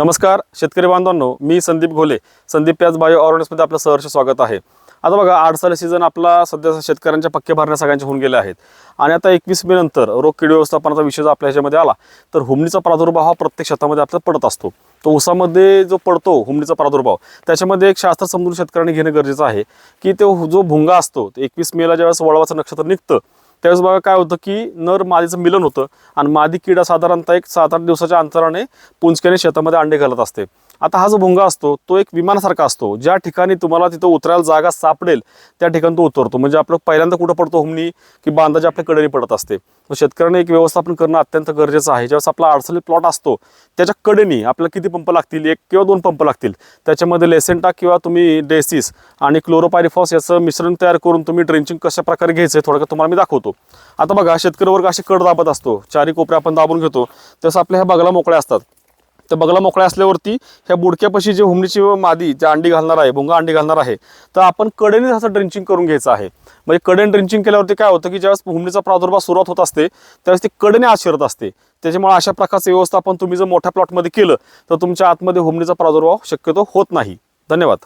नमस्कार शेतकरी बांधवांनो मी संदीप घोले संदीप प्याज बायो ऑर्गॅनिक्समध्ये आपलं सहर्ष स्वागत आहे. आता बघा आडसाला सीझन आपला सध्या शेतकऱ्यांच्या पक्के भरण्या सगळ्यांचे होऊन गेले आहेत. आणि आता एकवीस मे नंतर रोग कीड व्यवस्थापनाचा विषय जर आपल्या ह्याच्यामध्ये आला तर हुमणीचा प्रादुर्भाव हा प्रत्येक शेतामध्ये आपल्याला पडत असतो. तो ऊसामध्ये जो पडतो हुमणीचा प्रादुर्भाव त्याच्यामध्ये एक शास्त्र समजून शेतकऱ्यांनी घेणं गरजेचं आहे की तो जो भुंगा असतो एकवीस मेला ज्यावेळेस वळवाचं नक्षत्र निघतं त्यावेळेस बघा काय होतं की नर मादीचं मिलन होतं. आणि मादी किडा साधारणतः एक सात आठ दिवसाच्या अंतराने पुंजक्याने शेतामध्ये अंडे घालत असते. आता हा जो भुंगा असतो तो एक विमानासारखा असतो. ज्या ठिकाणी तुम्हाला तिथं उतरायला जागा सापडेल त्या ठिकाणी तो उतरतो. म्हणजे आपलं पहिल्यांदा कुठं पडतो हुमणी की बांधाची आपल्या कडेने पडत असते. मग शेतकऱ्यांनी एक व्यवस्थापन करणं अत्यंत गरजेचं आहे. ज्यावेळेस आपला अडचणी प्लॉट असतो त्याच्या कडेने आपल्याला किती पंप लागतील? एक किंवा दोन पंप लागतील. त्याच्यामध्ये लेसेंटा किंवा तुम्ही डेसिस आणि क्लोरोपायरिफॉस याचं मिश्रण तयार करून तुम्ही ड्रेंचिंग कशा प्रकारे घ्यायचं आहे थोडक्यात तुम्हाला मी दाखवतो. आता बघा शेतकरी वर्ग असे कड दाबत असतो. चारी कोपऱ्या आपण दाबून घेतो. तसं आपल्या ह्या बगला मोकळ्या असतात. तर बगला मोकळ्या असल्यावरती ह्या बुडक्यापाशी जे हुमणीची मादी जे अंडी घालणार आहे भुंगा अंडी घालणार आहे तर आपण कडेने असं ड्रिंचिंग करून घ्यायचं आहे. म्हणजे कडेने ड्रिंचिंग केल्यावरती काय होतं की ज्यावेळेस हुमणीचा प्रादुर्भाव सुरुवात होत असते त्यावेळेस ती कडेने आशिरत असते. त्याच्यामुळे अशा प्रकारचं व्यवस्थापन तुम्ही जर मोठ्या प्लॉटमध्ये केलं तर तुमच्या आतमध्ये हुमणीचा प्रादुर्भाव शक्यतो होत नाही. धन्यवाद.